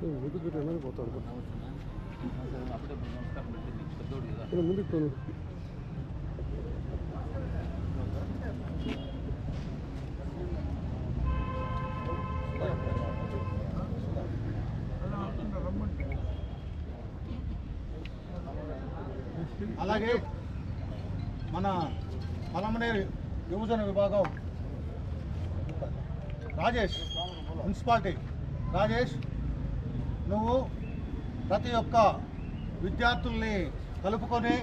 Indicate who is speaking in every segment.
Speaker 1: ముందుకు వెనక్కి పోతాడు
Speaker 2: అప్పుడే నమస్కారం
Speaker 1: ముందుకు పోను.
Speaker 3: అలాగే మన పలమనేరు యువజన విభాగం రాజేష్ మున్సిపాలిటీ. రాజేష్ నువ్వు ప్రతి ఒక్క విద్యార్థుల్ని కలుపుకొని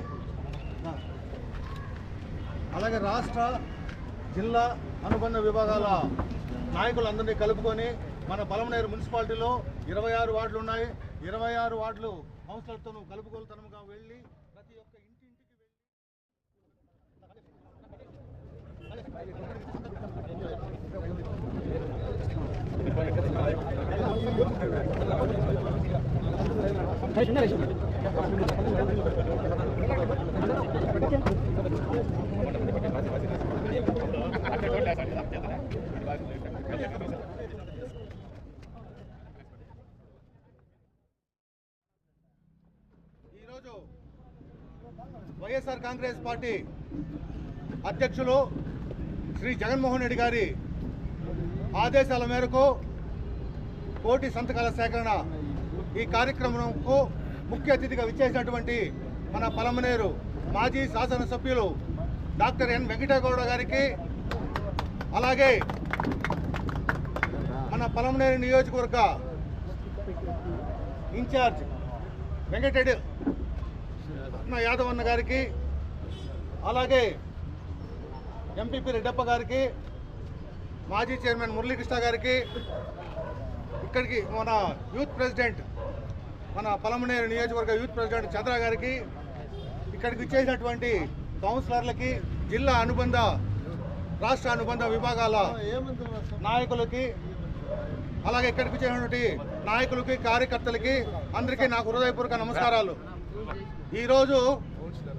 Speaker 3: అలాగే రాష్ట్ర జిల్లా అనుబంధ విభాగాల నాయకులందరినీ కలుపుకొని మన బలమనేరు మున్సిపాలిటీలో ఇరవై ఆరు వార్డులు ఉన్నాయి. ఇరవై ఆరు వార్డులు కౌన్సిలర్తో నువ్వు కలుపుకోలుతనంగా వెళ్ళి ప్రతి ఒక్క ఇంటింటికి వెళ్ళి ఈరోజు వైఎస్ఆర్ కాంగ్రెస్ పార్టీ అధ్యక్షులు శ్రీ జగన్మోహన్ రెడ్డి గారి ఆదేశాల మేరకు కోటి సంతకాల సేకరణ ఈ కార్యక్రమంకు ముఖ్య అతిథిగా విచ్చేసినటువంటి మన పలమనేరు మాజీ శాసనసభ్యులు డాక్టర్ ఎన్ వెంకటగౌడ గారికి అలాగే మన పలమనేరు నియోజకవర్గ ఇన్ఛార్జ్ వెంకటరెడ్డి రత్న యాదవ్ అన్న గారికి అలాగే ఎంపీపీ రెడ్డప్ప గారికి మాజీ చైర్మన్ మురళీకృష్ణ గారికి ఇక్కడికి మన యూత్ ప్రెసిడెంట్ మన పలమనేరు నియోజకవర్గ యూత్ ప్రెసిడెంట్ చంద్ర గారికి ఇక్కడికి ఇచ్చేసినటువంటి కౌన్సిలర్లకి జిల్లా అనుబంధ రాష్ట్ర అనుబంధ విభాగాల నాయకులకి అలాగే ఇక్కడికి వచ్చేటువంటి నాయకులకి కార్యకర్తలకి అందరికీ నాకు హృదయపూర్వక నమస్కారాలు. ఈరోజు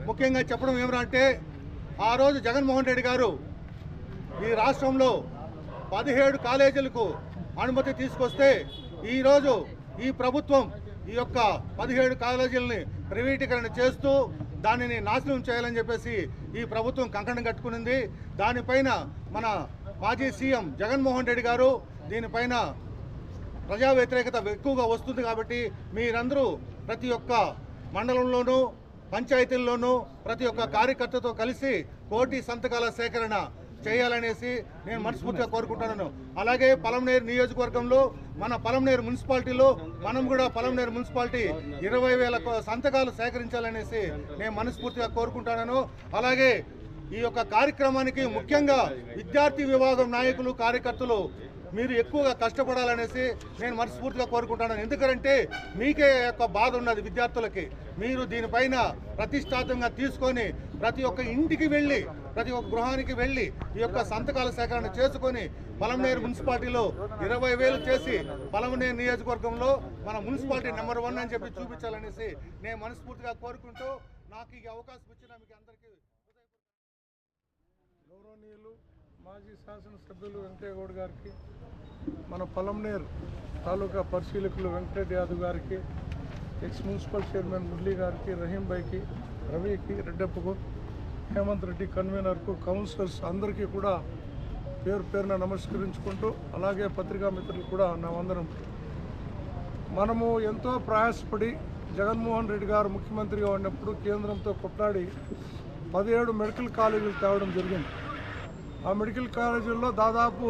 Speaker 3: ముఖ్యంగా చెప్పడం ఏమిటంటే ఆ రోజు జగన్మోహన్ రెడ్డి గారు ఈ రాష్ట్రంలో పదిహేడు కాలేజీలకు అనుమతి తీసుకొస్తే ఈరోజు ఈ ప్రభుత్వం ఈ యొక్క పదిహేడు కాలేజీలని ప్రైవేటీకరణ చేస్తూ దానిని నాశనం చేయాలని చెప్పేసి ఈ ప్రభుత్వం కంకణం కట్టుకునింది. దానిపైన మన మాజీ సీఎం జగన్మోహన్ రెడ్డి గారు దీనిపైన ప్రజా వ్యతిరేకత ఎక్కువగా వస్తుంది కాబట్టి మీరందరూ ప్రతి ఒక్క మండలంలోనూ పంచాయతీల్లోనూ ప్రతి ఒక్క కార్యకర్తతో కలిసి కోటి సంతకాల సేకరణ చేయాలనేసి నేను మనస్ఫూర్తిగా కోరుకుంటున్నాను. అలాగే పలంనేరు నియోజకవర్గంలో మన పలంనేరు మున్సిపాలిటీలో మనం కూడా పలంనేరు మున్సిపాలిటీ ఇరవై వేల సంతకాలు సేకరించాలనేసి నేను మనస్ఫూర్తిగా కోరుకుంటున్నాను. అలాగే ఈ యొక్క కార్యక్రమానికి ముఖ్యంగా విద్యార్థి విభాగం నాయకులు కార్యకర్తలు మీరు ఎక్కువగా కష్టపడాలనేసి నేను మనస్ఫూర్తిగా కోరుకుంటున్నాను. ఎందుకంటే మీకే యొక్క బాధ ఉన్నది విద్యార్థులకి. మీరు దీనిపైన ప్రతిష్టాతంగా తీసుకొని ప్రతి ఒక్క ఇంటికి వెళ్ళి ప్రతి ఒక్క గృహానికి వెళ్ళి ఈ యొక్క సంతకాల సేకరణ చేసుకొని పలమనేరు మున్సిపాలిటీలో ఇరవై వేలు చేసి పలమనేరు నియోజకవర్గంలో మన మున్సిపాలిటీ నెంబర్ వన్ అని చెప్పి చూపించాలనేసి నేను మనస్ఫూర్తిగా కోరుకుంటూ నాకు ఈ అవకాశం ఇచ్చిన మీకు అందరికీ
Speaker 1: గౌరవనీయులు మాజీ శాసనసభ్యులు వెంకయ్యగౌడ్ గారికి మన పొలంనేరు తాలూకా పరిశీలకులు వెంకటరెడ్డి యాదవ్ గారికి ఎక్స్ మున్సిపల్ చైర్మన్ మురళీ గారికి రహీంభాయికి రవికి రెడ్డప్పకు హేమంత్ రెడ్డి కన్వీనర్కు కౌన్సిలర్స్ అందరికీ కూడా పేరు పేరున నమస్కరించుకుంటూ అలాగే పత్రికా మిత్రులు కూడా నా వందనం. మనము ఎంతో ప్రయాసపడి జగన్మోహన్ రెడ్డి గారు ముఖ్యమంత్రిగా ఉన్నప్పుడు కేంద్రంతో కొట్లాడి పదిహేడు మెడికల్ కాలేజీలు తేవడం జరిగింది. ఆ మెడికల్ కాలేజీల్లో దాదాపు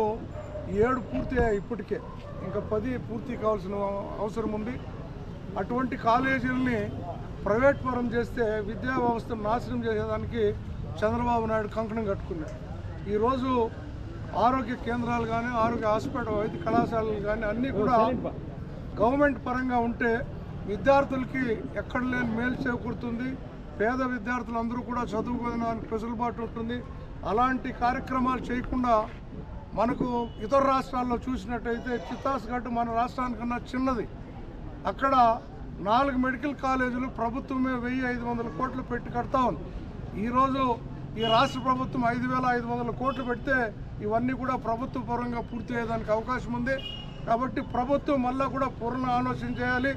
Speaker 1: ఏడు పూర్తి ఇప్పటికే. ఇంకా పది పూర్తి కావాల్సిన అవసరం ఉంది. అటువంటి కాలేజీలని ప్రైవేట్ పరం చేస్తే విద్యా వ్యవస్థను నాశనం చేసేదానికి చంద్రబాబు నాయుడు కంకణం కట్టుకున్నాడు. ఈరోజు ఆరోగ్య కేంద్రాలు కానీ ఆరోగ్య హాస్పిటల్ వైద్య కళాశాలలు కానీ అన్నీ కూడా గవర్నమెంట్ పరంగా ఉంటే విద్యార్థులకి ఎక్కడ లేని మేలు చేకూరుతుంది. పేద విద్యార్థులందరూ కూడా చదువుకోవడానికి వెసులుబాటు ఉంటుంది. అలాంటి కార్యక్రమాలు చేయకుండా మనకు ఇతర రాష్ట్రాల్లో చూసినట్టయితే చిత్తాస్గఢ్ మన రాష్ట్రానికన్నా చిన్నది. అక్కడ నాలుగు మెడికల్ కాలేజీలు ప్రభుత్వమే వెయ్యి ఐదు వందల కోట్లు పెట్టి కడతా ఉంది. ఈరోజు ఈ రాష్ట్ర ప్రభుత్వం ఐదు వేల ఐదు వందల కోట్లు పెడితే ఇవన్నీ కూడా ప్రభుత్వ పరంగా పూర్తి అయ్యేదానికి అవకాశం ఉంది. కాబట్టి ప్రభుత్వం మళ్ళా కూడా పూర్ణ ఆలోచన చేయాలి.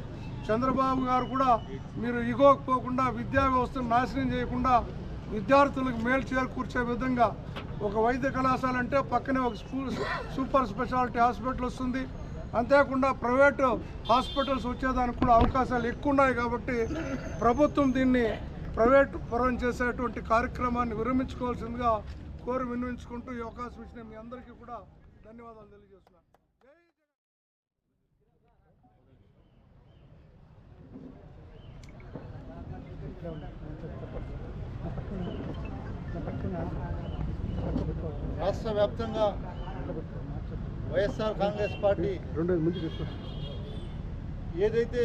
Speaker 1: చంద్రబాబు గారు కూడా మీరు ఇగోకపోకుండా విద్యా వ్యవస్థను నాశనం చేయకుండా విద్యార్థులకు మేలు చేకూర్చే విధంగా ఒక వైద్య కళాశాల అంటే పక్కనే ఒక స్కూల్ సూపర్ స్పెషాలిటీ హాస్పిటల్ వస్తుంది. అంతేకాకుండా ప్రైవేటు హాస్పిటల్స్ వచ్చేదానికి కూడా అవకాశాలు ఎక్కువ ఉన్నాయి కాబట్టి ప్రభుత్వం దీన్ని ప్రైవేట్ పరం చేసేటువంటి కార్యక్రమాన్ని విరమించుకోవాల్సిందిగా కోరి వినిపించుకుంటూ ఈ అవకాశం ఇచ్చిన మీ అందరికీ కూడా ధన్యవాదాలు తెలియజేస్తున్నాను.
Speaker 4: రాష్ట్ర వ్యాప్తంగా వైఎస్ఆర్ కాంగ్రెస్ పార్టీ ఏదైతే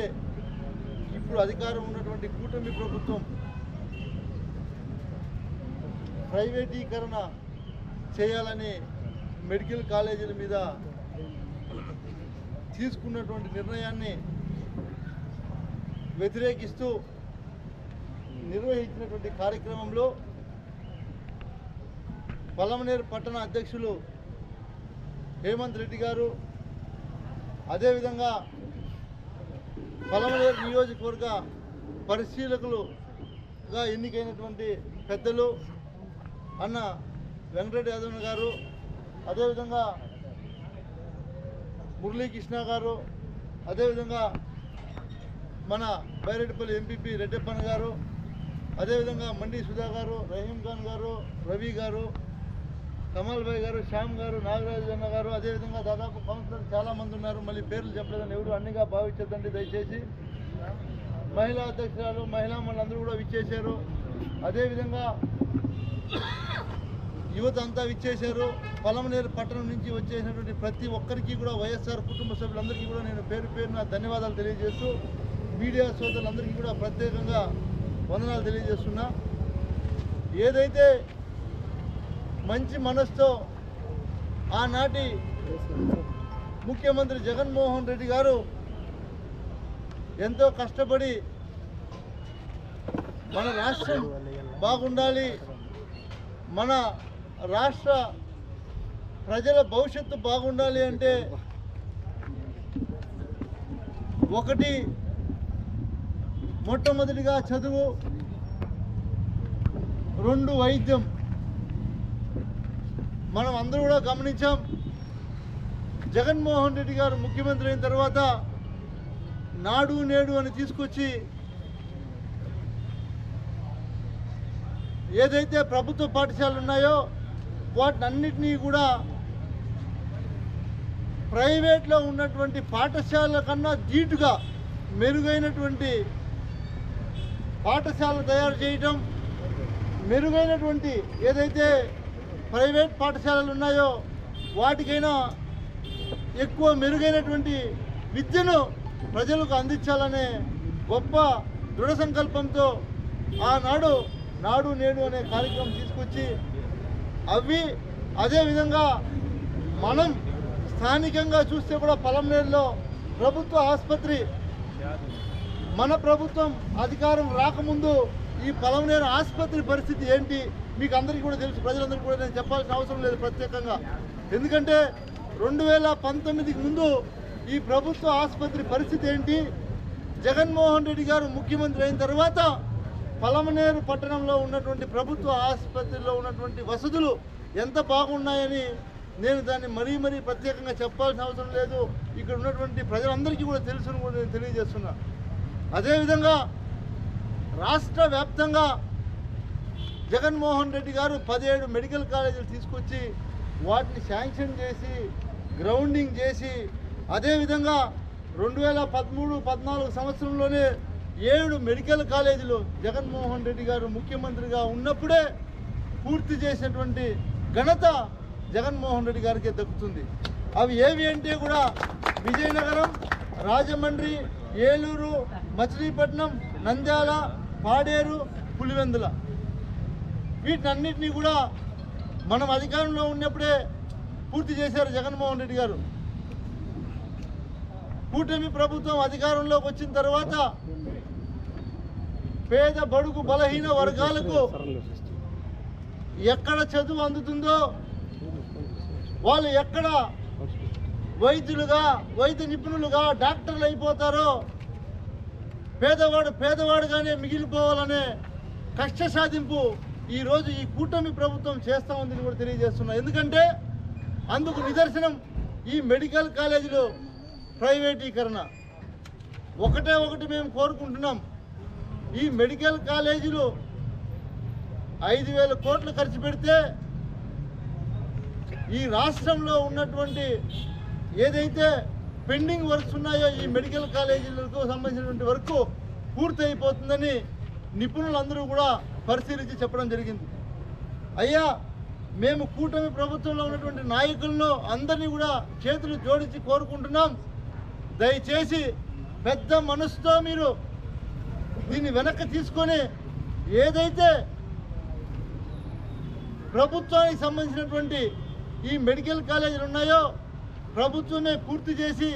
Speaker 4: ఇప్పుడు అధికారం ఉన్నటువంటి కూటమి ప్రభుత్వం ప్రైవేటీకరణ చేయాలని మెడికల్ కాలేజీల మీద తీసుకున్నటువంటి నిర్ణయాన్ని వ్యతిరేకిస్తూ నిర్వహించినటువంటి కార్యక్రమంలో పలమనేరు పట్టణ అధ్యక్షులు హేమంత్ రెడ్డి గారు అదేవిధంగా పలమనేరు నియోజకవర్గ పరిశీలకులుగా ఎన్నికైనటువంటి పెద్దలు అన్న వెంకటరెడ్డి యాదవ్ గారు అదేవిధంగా మురళీకృష్ణ గారు అదేవిధంగా మన బైరెడ్డిపల్లి ఎంపీపీ రెడ్డప్పన్న గారు అదేవిధంగా మండి సుధా గారు రహీం ఖాన్ గారు రవి గారు కమల్ భాయ్ గారు శ్యామ్ గారు నాగరాజు అన్న గారు అదేవిధంగా దాదాపు కౌన్సిలర్ చాలా మంది ఉన్నారు. మళ్ళీ పేర్లు చెప్పలేదని ఎవరు అన్నిగా భావించద్దండి దయచేసి. మహిళా అధ్యక్షురాలు మహిళా మనందరూ కూడా విచ్చేశారు. అదేవిధంగా యువత అంతా విచ్చేశారు. పొలంనేరు పట్టణం నుంచి వచ్చేసినటువంటి ప్రతి ఒక్కరికి కూడా వైఎస్ఆర్ కుటుంబ సభ్యులందరికీ కూడా నేను పేరు పేరున ధన్యవాదాలు తెలియజేస్తూ మీడియా సోదరులందరికీ కూడా ప్రత్యేకంగా వందనాలు తెలియజేస్తున్నా. ఏదైతే మంచి మనసుతో ఆనాటి ముఖ్యమంత్రి జగన్మోహన్ రెడ్డి గారు ఎంతో కష్టపడి మన రాష్ట్రం బాగుండాలి మన రాష్ట్ర ప్రజల భవిష్యత్తు బాగుండాలి అంటే ఒకటి మొట్టమొదటిగా చదువు రెండు వైద్యం. మనం అందరూ కూడా గమనించాం. జగన్మోహన్ రెడ్డి గారు ముఖ్యమంత్రి అయిన తర్వాత నాడు నేడు అని తీసుకొచ్చి ఏదైతే ప్రభుత్వ పాఠశాలలు ఉన్నాయో వాటినన్నిటినీ కూడా ప్రైవేట్లో ఉన్నటువంటి పాఠశాలల కన్నా ధీటుగా మెరుగైనటువంటి పాఠశాల తయారు చేయటం మెరుగైనటువంటి ఏదైతే ప్రైవేట్ పాఠశాలలు ఉన్నాయో వాటికైనా ఎక్కువ మెరుగైనటువంటి విద్యను ప్రజలకు అందించాలనే గొప్ప దృఢ సంకల్పంతో ఆనాడు నాడు నేడు అనే కార్యక్రమం తీసుకొచ్చి అవి అదేవిధంగా మనం స్థానికంగా చూస్తే కూడా పొలంనేరులో ప్రభుత్వ ఆసుపత్రి మన ప్రభుత్వం అధికారం రాకముందు ఈ పొలంనేరు ఆసుపత్రి పరిస్థితి ఏంటి? మీకు అందరికీ కూడా తెలుసు ప్రజలందరికీ కూడా నేను చెప్పాల్సిన అవసరం లేదు ప్రత్యేకంగా. ఎందుకంటే రెండు వేల పంతొమ్మిదికి ముందు ఈ ప్రభుత్వ ఆసుపత్రి పరిస్థితి ఏంటి? జగన్మోహన్ రెడ్డి గారు ముఖ్యమంత్రి అయిన తర్వాత పలమనేరు పట్టణంలో ఉన్నటువంటి ప్రభుత్వ ఆసుపత్రిలో ఉన్నటువంటి వసతులు ఎంత బాగున్నాయని నేను దాన్ని మరీ మరీ ప్రత్యేకంగా చెప్పాల్సిన అవసరం లేదు. ఇక్కడ ఉన్నటువంటి ప్రజలందరికీ కూడా తెలుసును కూడా నేను తెలియజేస్తున్నా. అదేవిధంగా రాష్ట్ర వ్యాప్తంగా జగన్మోహన్ రెడ్డి గారు పదిహేడు మెడికల్ కాలేజీలు తీసుకొచ్చి వాటిని శాంక్షన్ చేసి గ్రౌండింగ్ చేసి అదేవిధంగా రెండు వేల పదమూడు పద్నాలుగు సంవత్సరంలోనే ఏడు మెడికల్ కాలేజీలు జగన్మోహన్ రెడ్డి గారు ముఖ్యమంత్రిగా ఉన్నప్పుడే పూర్తి చేసినటువంటి ఘనత జగన్మోహన్ రెడ్డి గారికి దక్కుతుంది. అవి ఏవి అంటే కూడా విజయనగరం రాజమండ్రి ఏలూరు మచిలీపట్నం నంద్యాల పాడేరు పులివెందుల. వీటినన్నింటినీ కూడా మనం అధికారంలో ఉన్నప్పుడే పూర్తి చేశారు జగన్మోహన్ రెడ్డి గారు. కూటమి ప్రభుత్వం అధికారంలోకి వచ్చిన తర్వాత పేద బడుగు బలహీన వర్గాలకు ఎక్కడ చదువు అందుతుందో వాళ్ళు ఎక్కడ వైద్యులుగా వైద్య నిపుణులుగా డాక్టర్లు అయిపోతారో పేదవాడు పేదవాడుగానే మిగిలిపోవాలనే కష్ట సాధింపు ఈరోజు ఈ కూటమి ప్రభుత్వం చేస్తూ ఉందని కూడా తెలియజేస్తున్నా. ఎందుకంటే అందుకు నిదర్శనం ఈ మెడికల్ కాలేజీలో ప్రైవేటీకరణ. ఒకటే ఒకటి మేము కోరుకుంటున్నాం. ఈ మెడికల్ కాలేజీలు ఐదు వేల కోట్లు ఖర్చు పెడితే ఈ రాష్ట్రంలో ఉన్నటువంటి ఏదైతే పెండింగ్ వర్క్స్ ఉన్నాయో ఈ మెడికల్ కాలేజీలకు సంబంధించినటువంటి వర్క్ పూర్తి అయిపోతుందని నిపుణులందరూ కూడా పరిశీలించి చెప్పడం జరిగింది. అయ్యా మేము కూటమి ప్రభుత్వంలో ఉన్నటువంటి నాయకులను అందరినీ కూడా చేతులు జోడించి కోరుకుంటున్నాం. దయచేసి పెద్ద మనసుతో మీరు దీన్ని వెనక్కి తీసుకొని ఏదైతే ప్రభుత్వానికి సంబంధించినటువంటి ఈ మెడికల్ కాలేజీలు ఉన్నాయో ప్రభుత్వమే పూర్తి చేసి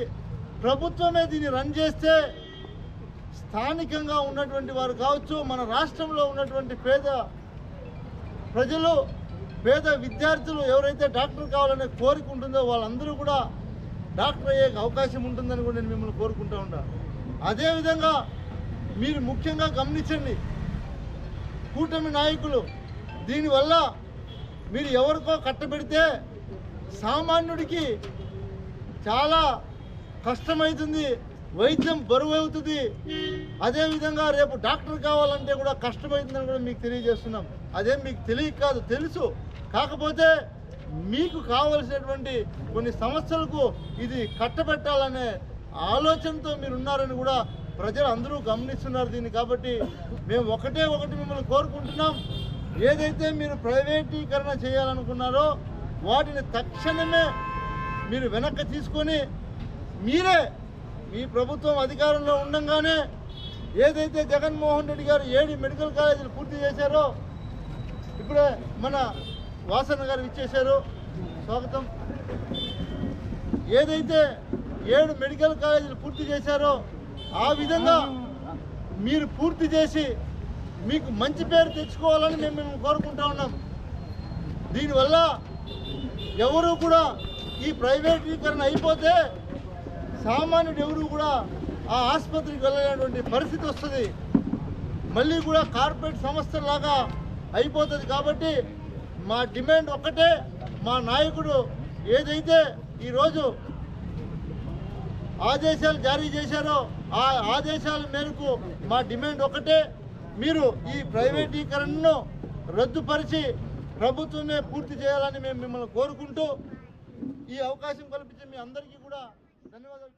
Speaker 4: ప్రభుత్వమే దీన్ని రన్ చేస్తే స్థానికంగా ఉన్నటువంటి వారు కావచ్చు మన రాష్ట్రంలో ఉన్నటువంటి పేద ప్రజలు పేద విద్యార్థులు ఎవరైతే డాక్టర్ కావాలనే కోరిక ఉంటుందో వాళ్ళందరూ కూడా డాక్టర్ అయ్యే అవకాశం ఉంటుందని కూడా నేను మిమ్మల్ని కోరుకుంటూ ఉంటాను అదేవిధంగా మీరు ముఖ్యంగా గమనించండి కూటమి నాయకులు దీనివల్ల మీరు ఎవరికో కట్టబెడితే సామాన్యుడికి చాలా కష్టమవుతుంది వైద్యం బరువు అవుతుంది అదేవిధంగా రేపు డాక్టర్ కావాలంటే కూడా కష్టమవుతుందని కూడా మీకు తెలియజేస్తున్నాం. అదేం మీకు తెలియక కాదు తెలుసు. కాకపోతే మీకు కావలసినటువంటి కొన్ని సమస్యలకు ఇది కట్టబెట్టాలనే ఆలోచనతో మీరు ఉన్నారని కూడా ప్రజలు అందరూ గమనిస్తున్నారు దీన్ని కాబట్టి మేము ఒకటే ఒకటి మిమ్మల్ని కోరుకుంటున్నాం. ఏదైతే మీరు ప్రైవేటీకరణ చేయాలనుకున్నారో వాటిని తక్షణమే మీరు వెనక్కి తీసుకొని మీరే మీ ప్రభుత్వం అధికారంలో ఉండగానే ఏదైతే జగన్మోహన్ రెడ్డి గారు ఏడు మెడికల్ కాలేజీలు పూర్తి చేశారో ఇప్పుడే మన వాసన గారు ఇచ్చేశారు. స్వాగతం. ఏదైతే ఏడు మెడికల్ కాలేజీలు పూర్తి చేశారో ఆ విధంగా మీరు పూర్తి చేసి మీకు మంచి పేరు తెచ్చుకోవాలని మేము మేము కోరుకుంటా ఉన్నాం. దీనివల్ల ఎవరు కూడా ఈ ప్రైవేటీకరణ అయిపోతే సామాన్యుడు ఎవరు కూడా ఆ ఆసుపత్రికి వెళ్ళలేనటువంటి పరిస్థితి వస్తుంది. మళ్ళీ కూడా కార్పొరేట్ సంస్థలాగా అయిపోతుంది కాబట్టి మా డిమాండ్ ఒక్కటే మా నాయకుడు ఏదైతే ఈరోజు ఆదేశాలు జారీ చేశారో ఆ ఆదేశాల మేరకు మా డిమాండ్ ఒకటే మీరు ఈ ప్రైవేటీకరణను రద్దుపరిచి ప్రభుత్వమే పూర్తి చేయాలని మేము మిమ్మల్ని కోరుకుంటూ ఈ అవకాశం కల్పించే మీ అందరికీ కూడా ధన్యవాదాలు.